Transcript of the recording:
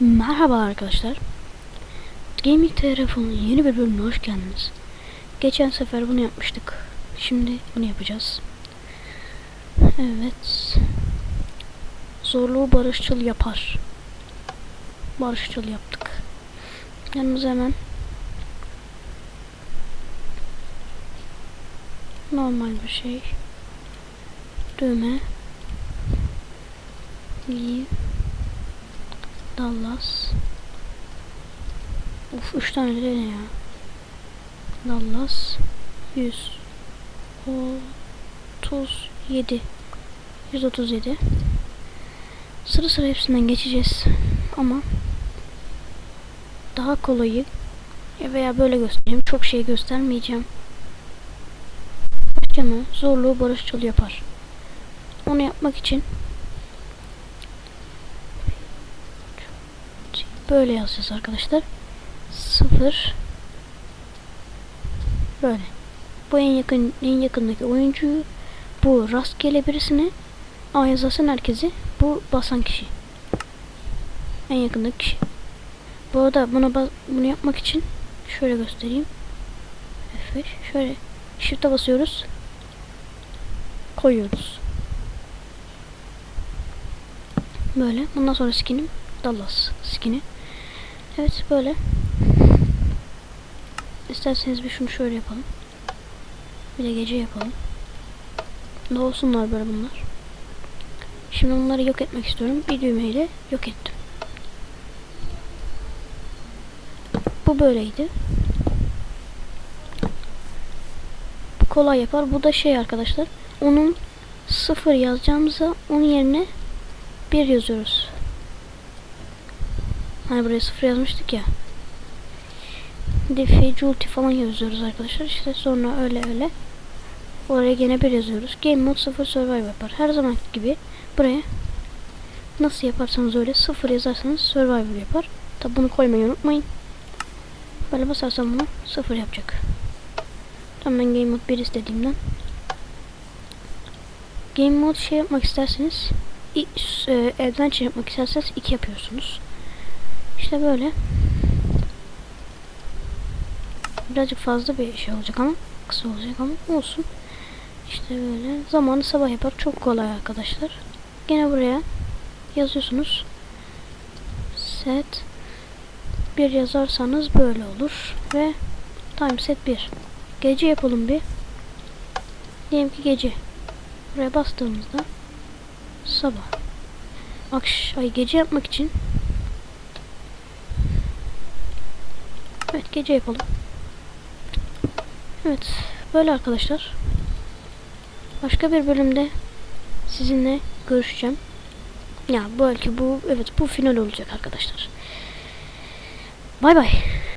Merhaba arkadaşlar. Gaming Telefon'un yeni bir bölümüne hoş geldiniz. Geçen sefer bunu yapmıştık. Şimdi bunu yapacağız. Evet. Zorluğu barışçıl yapar. Barışçıl yaptık. Yanımıza hemen normal bir şey. Düğme. Leave. Dallas. Uf 3 tane de ne ya? Dallas 100 37 137 Sıra sıra hepsinden geçeceğiz ama daha kolayı veya böyle göstereyim. Çok şey göstermeyeceğim. Başlama zorluğu barışçıl yapar. Onu yapmak için Böyle yazacağız arkadaşlar. Sıfır. Böyle. Bu en yakın en yakındaki oyuncuyu bu rastgele birisini A yazasın herkesi bu basan kişi. En yakındaki kişi. Bu arada buna bunu yapmak için şöyle göstereyim. F5 şöyle shift'e basıyoruz. Koyuyoruz. Böyle. Bundan sonra skinim Dallas skini. Evet böyle. İsterseniz bir şunu şöyle yapalım. Bir de gece yapalım. Ne olsunlar böyle bunlar. Şimdi onları yok etmek istiyorum. Bir düğmeyle yok ettim. Bu böyleydi. Bu kolay yapar. Bu da şey arkadaşlar. Onun sıfır yazacağımıza onun yerine bir yazıyoruz. Hani buraya sıfır yazmıştık ya. Defi, Julti falan yazıyoruz arkadaşlar. İşte sonra öyle öyle. Oraya gene bir yazıyoruz. Game mode 0 survival yapar. Her zaman gibi buraya nasıl yaparsanız öyle sıfır yazarsanız survival yapar. Tabi bunu koymayı unutmayın. Böyle basarsam bunu sıfır yapacak. Tamam ben game mode 1 istediğimden. Game mode şey yapmak isterseniz e, adventure yapmak isterseniz 2 yapıyorsunuz. İşte böyle. Birazcık fazla bir şey olacak ama kısa olacak ama olsun. İşte böyle. Zamanı sabah yapar. Çok kolay arkadaşlar. Gene buraya yazıyorsunuz. Set bir yazarsanız böyle olur ve time set 1. Gece yapalım bir. Diyelim ki gece. Buraya bastığımızda sabah. Akş ay gece yapmak için Evet gece yapalım. Evet böyle arkadaşlar. Başka bir bölümde sizinle görüşeceğim. Ya belki bu evet bu final olacak arkadaşlar. Bay bay.